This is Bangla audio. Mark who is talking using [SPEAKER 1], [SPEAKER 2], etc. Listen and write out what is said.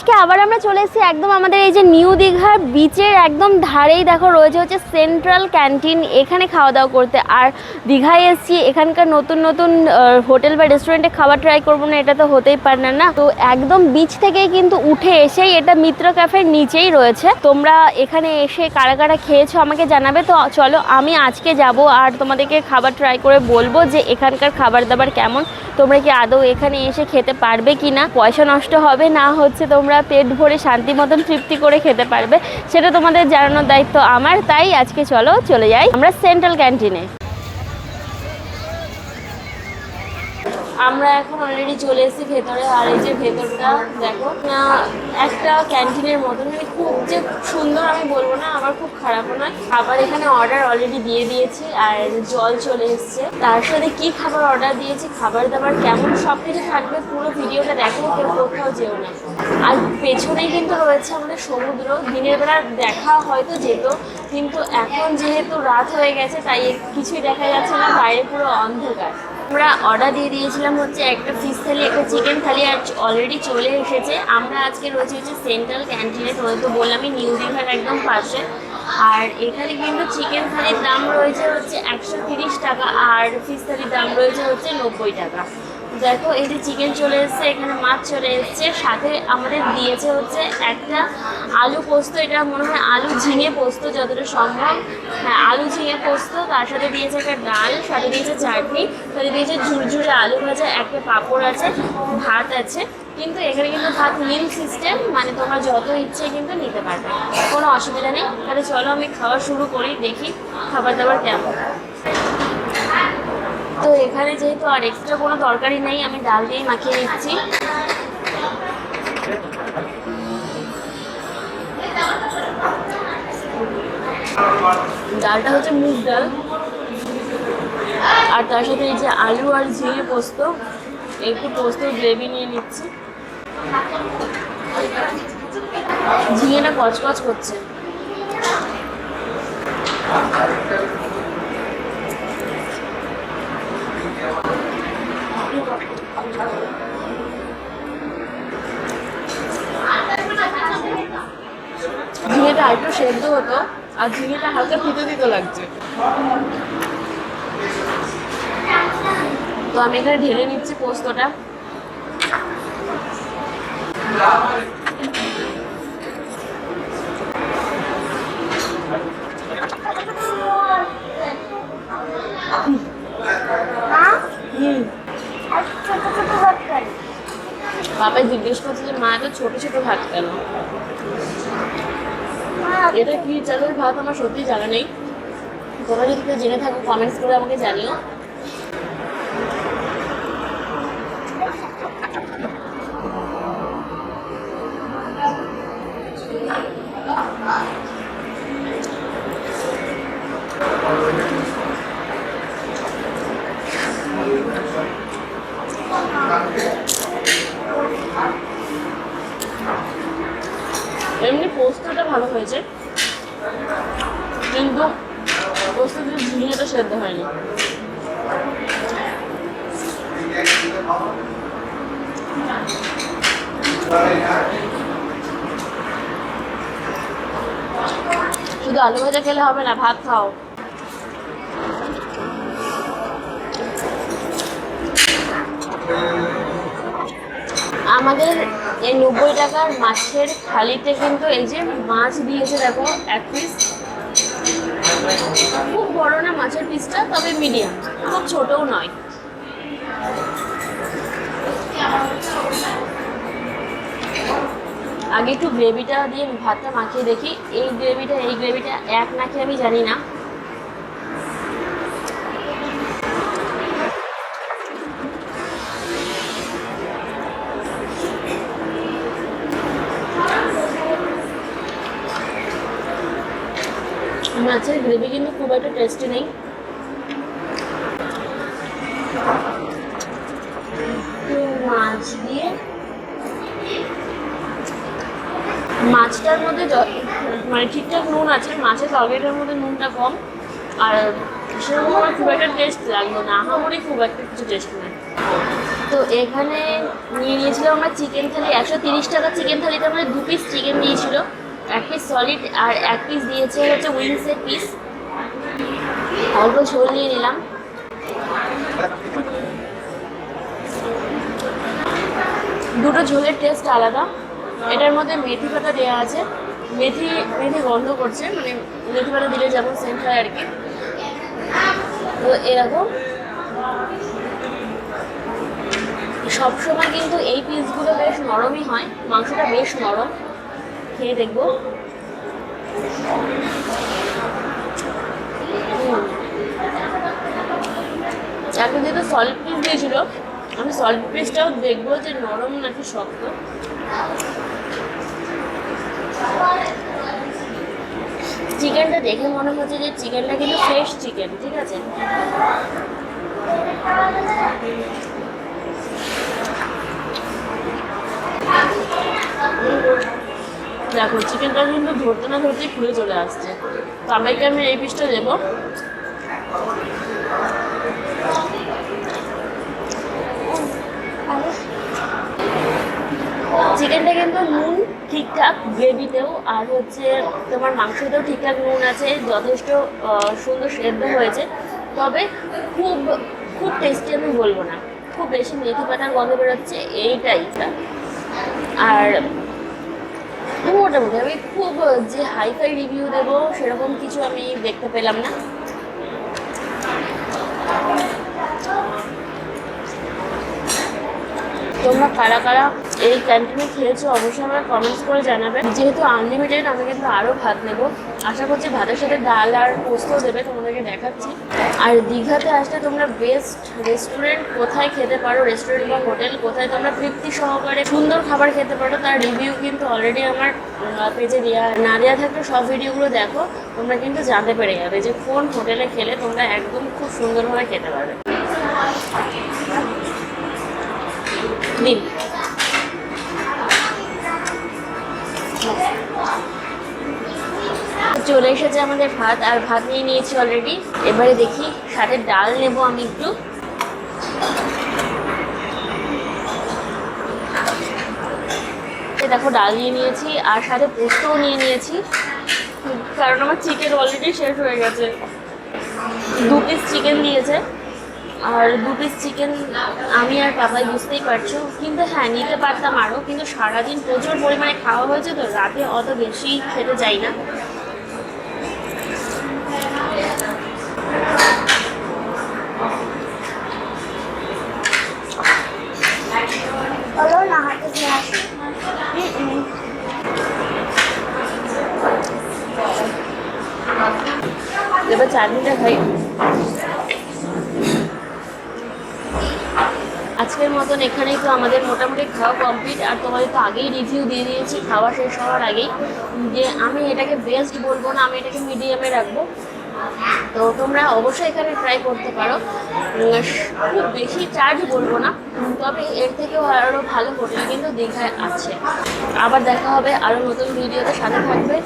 [SPEAKER 1] আজকে আবার আমরা চলে এসেছি একদম আমাদের এই যে নিউ দীঘার বিচের একদম ধারেই। দেখো, রয়েছে হচ্ছে সেন্ট্রাল ক্যান্টিন এখানে খাওয়া দাওয়া করতে। আর দীঘায় এসেছি, এখানকার নতুন নতুন হোটেল বা রেস্টুরেন্টে খাবার ট্রাই করব না, এটা তো হতেই পারে না। না তো একদম বিচ থেকেই কিন্তু উঠে এসেই এটা মিত্র ক্যাফের নিচেই রয়েছে। তোমরা এখানে এসে কারা কারা খেয়েছো আমাকে জানাবে। তো চলো, আমি আজকে যাব আর তোমাদেরকে খাবার ট্রাই করে বলব যে এখানকার খাবার দাবার কেমন। তোমরা কি আদৌ এখানে এসে খেতে পারবে কি না পয়সা নষ্ট হবে না হচ্ছে তোমরা? পেট ভরে শান্তি মতন তৃপ্তি করে খেতে পারবে, সেটা তোমাদের জানানোর দায়িত্ব আমার। তাই আজকে চলো, চলে যাই আমরা সেন্ট্রাল ক্যান্টিনে। আমরা এখন অলরেডি চলে এসেছি ভেতরে, আর এই যে ভেতরটা, দেখো একটা ক্যান্টিনের মতন মানে খুব যে সুন্দর আমি বলব না আবার খুব খারাপও নয়। খাবার এখানে অর্ডার অলরেডি দিয়ে দিয়েছি, আর জল চলে এসছে। তার সাথে কি খাবার অর্ডার দিয়েছি, খাবার দাবার কেমন সব কিছু থাকবে, পুরো ভিডিওটা দেখো, কেউ কোথাও যেও না। আর পেছনেই কিন্তু রয়েছে আমাদের সমুদ্র, দিনের বেলা দেখা হয়তো যেত, কিন্তু এখন যেহেতু রাত হয়ে গেছে, তাই কিছুই দেখা যাচ্ছে না, বাইরে পুরো অন্ধকার। আমরা অর্ডার দিয়ে দিয়েছিলাম হচ্ছে একটা ফিশ থালি একটা চিকেন থালি আর অলরেডি চলে এসেছে। আমরা আজকে রয়েছে হচ্ছে সেন্ট্রাল ক্যান্টিনে তো বললামই নিউ দীঘার একদম পাশে। আর এখানে কিন্তু চিকেন থালির দাম রয়েছে হচ্ছে একশো টাকা, আর ফিশ থালির দাম রয়েছে হচ্ছে নব্বই টাকা। দেখো, এই যে চিকেন চলে এসেছে, এখানে মাছ চলে এসেছে। সাথে আমাদের দিয়েছে হচ্ছে একটা আলু পোস্ত। এটা মনে হয় আলু ঝিঙে পোস্ত, যতটা সম্ভব। হ্যাঁ আলু ঝিঙে পোস্ত, তার সাথে দিয়েছে একটা ডাল, সাথে দিয়েছে চাটনি, সাথে দিয়েছে ঝুরঝুরে আলু ভাজা, একটা পাঁপড় আছে, ভাত আছে। কিন্তু এখানে কিন্তু ভাত মিল সিস্টেম মানে তোমরা যত ইচ্ছে কিন্তু নিতে পারবে। কোনো অসুবিধা নেই। তাহলে চলো আমি খাওয়া শুরু করি, দেখি খাবার দাবার কেমন। এখানে যেহেতু আর এক্সট্রা কোনো তরকারি নেই, আমি ডাল দিয়েই মাখিয়ে নিচ্ছি। ডালটা হচ্ছে মুগ ডাল। আর তার সাথে এই যে আলু আর ঝিঙে পোস্ত, একটু পোস্ত গ্রেভি নিয়ে নিচ্ছি। ঝিঙেটা কচকচ করছে। ঝিঙেটা একটু সেদ্ধ হতো আর ঝিঙেটা হালকা ফিতে দিতে লাগছে। তো আমি এখানে ঢেলে নিচ্ছি পোস্তটা। হুম। বাবাই জিজ্ঞেস করছে যে, মা এত ছোট ছোট ভাত কেন? এটা কি চালের ভাত আমার সত্যি জানা নেই। তোমরা যদি কেউ জেনে থাকো কমেন্টস করে আমাকে জানিও। ভালো হয়েছে। কিন্তু ঝিঙেটা সেদ্ধ হয়নি। শুধু আলু ভাজা খেলে হবে না, ভাত খাও। আমাদের এই নব্বই টাকার মাছের থালিতে কিন্তু এই যে মাছ দিয়েছে দেখো, এক পিস খুব বড় না মাছের পিসটা তবে মিডিয়াম খুব ছোটও নয়। আগে একটু গ্রেভিটা দিয়ে ভাতটা মাখিয়ে দেখি। এই গ্রেভিটা এই গ্রেভিটা এক নাকি আমি জানি না। মাছের গ্রেভি কিন্তু খুব একটা টেস্টি নেই। মাছ দিয়ে মাছটার মধ্যে মানে ঠিকঠাক নুন আছে, মাছের তরকারিটার মধ্যে নুনটা কম। আর সেরকম আমার খুব একটা টেস্ট লাগল না আহামরি খুব একটা কিছু টেস্ট নেই। তো এখানে নিয়ে নিয়েছিলাম আমরা চিকেন থালি, একশো তিরিশ টাকা চিকেন থালিতে আমরা দু পিস চিকেন দিয়েছিল। এক পিস সলিড আর এক পিস দিয়েছে হচ্ছে উইংসের পিস অল্প ঝোল নিয়ে নিলাম। দুটো ঝোলের টেস্ট আলাদা। এটার মধ্যে মেথি পাতা দেওয়া আছে। মেথি মেথি গন্ধ করছে মানে মেথি পাতা দিলে যেমন সেন্ট হয় আর কি। তো এরকম। সবসময় কিন্তু এই পিসগুলো বেশ নরমই হয়, মাংসটা বেশ নরম। খেয়ে দেখব। একটা যেহেতু সলিড পিস দিয়েছিল, আমি সলিড পিসটাও দেখব যে নরম নাকি শক্ত। চিকেনটা দেখে মনে হচ্ছে যে চিকেনটা কিন্তু ফ্রেশ চিকেন ঠিক আছে? দেখো, চিকেনটা কিন্তু ধরতে না ধরতেই খুলে চলে আসছে। সবাইকে আমি এই পিসটা দেবো। চিকেনটা কিন্তু নুন ঠিকঠাক গ্রেভিতেও, আর হচ্ছে তোমার মাংসতেও ঠিকঠাক নুন আছে, যথেষ্ট সুন্দর সেদ্ধ হয়েছে। তবে খুব খুব টেস্টি আমি বলব না। খুব বেশি মেথি পাতার গন্ধ বেরোচ্ছে, এইটাই। আর মোটামুটি আমি খুব যে হাইফাই রিভিউ দেবো সেরকম কিছু আমি দেখতে পেলাম না তোমরা কারা কারা এই ক্যান্টিনে খেয়েছো অবশ্যই আমার কমেন্টস করে জানাবেন যেহেতু আনলিমিটেড আমি কিন্তু আরও ভাত নেব। আশা করছি ভাতের সাথে ডাল আর পোস্ত দেবে, তোমাদেরকে দেখাচ্ছি। আর দীঘাতে আসলে তোমরা বেস্ট রেস্টুরেন্ট কোথায় খেতে পারো? রেস্টুরেন্ট বা হোটেল কোথায়? তোমরা তৃপ্তি সহকারে সুন্দর খাবার খেতে পারো। তার রিভিউ কিন্তু অলরেডি আমার পেজে দেওয়া না দেওয়া থাকলে সব ভিডিওগুলো দেখো, তোমরা কিন্তু জানতে পেরে যাবে যে কোন হোটেলে খেলে তোমরা একদম খুব সুন্দরভাবে খেতে পারবে। দিন চলে এসেছে আমাদের ভাত, আর ভাত নিয়ে নিয়েছি অলরেডি এবারে দেখি সাথে ডাল নেব আমি একটু। দেখো, ডাল নিয়ে নিয়েছি, আর সাথে পোস্তও নিয়ে নিয়েছি। কারণ আমার চিকেন অলরেডি শেষ হয়ে গেছে। দু পিস চিকেন দিয়েছে আর দু পিস চিকেন আমি আর পাপাই বুঝতেই পারছ। কিন্তু হ্যাঁ নিতে পারতাম আরও কিন্তু সারাদিন প্রচুর পরিমাণে খাওয়া হয়েছে তো রাতে অত বেশি খেতে যাই না। এবার চাটনিটা খাই। আজকের মতন এখানেই তো আমাদের মোটামুটি খাওয়া কমপ্লিট আর তোমাদের তো আগেই রিভিউ দিয়ে দিয়েছি, খাওয়া শেষ হওয়ার আগেই। যে আমি এটাকে বেস্ট বলব না, আমি এটাকে মিডিয়ামে রাখব। তো তোমরা অবশ্যই এখানে ট্রাই করতে পারো। খুব বেশি চার্জ বলব না, তবে এর থেকেও আরও ভালো হোটেল কিন্তু দীঘায় আছে। আবার দেখা হবে আরও নতুন ভিডিওতে সাথে থাকবে।